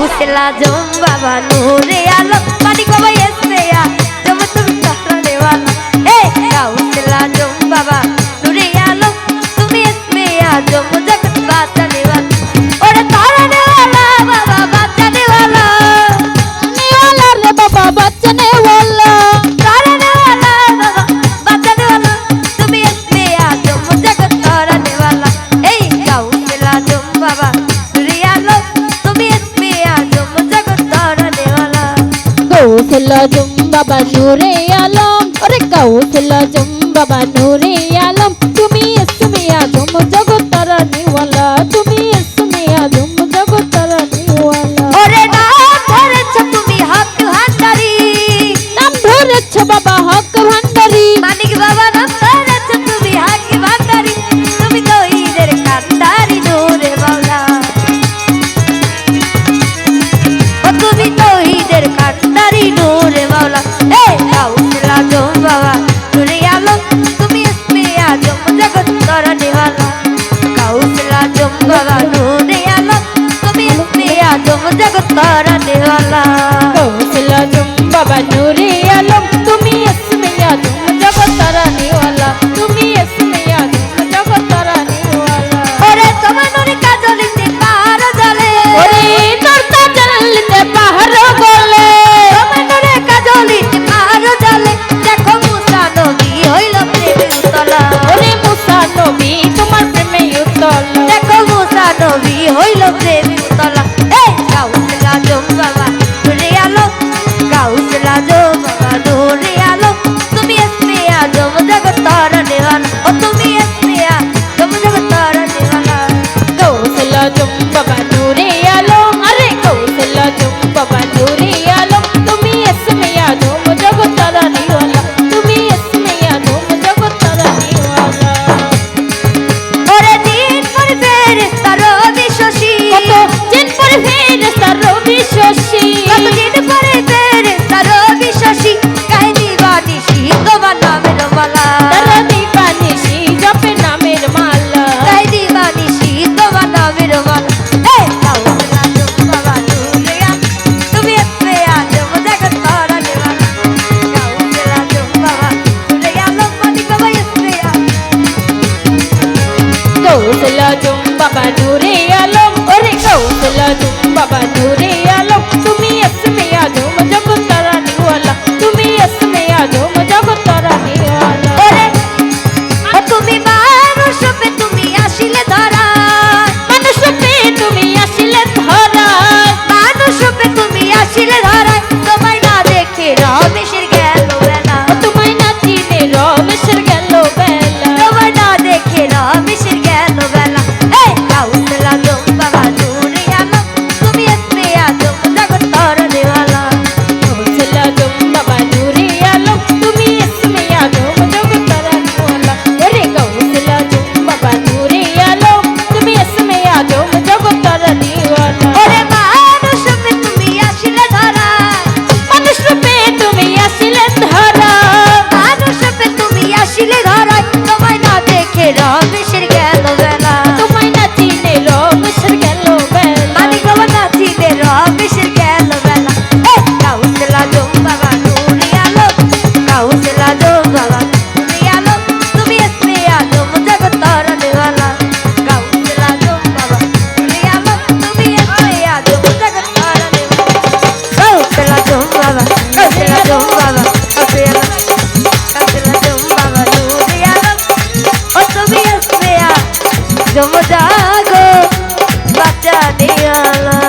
উসলা জম বাবা নূরে আলম। পানি কবাই কৌশল জুম বাবা নূরে আলম। ওরে কৌশল জুম বাবা নূরে আলম। তুমি সুমিয়া জুম জগতর নিওয়ালা। তুমি সুমিয়া জুম জগতর নিওয়ালা। ওরে নাম ধরেছ তুমি হক হাতারি নাম ধরেছ বাবা হক जग तारा देवाला कौशल जुम बाबा नूर চলো বাবা নূর বাঁচা গো বাঁচা নিয়ালা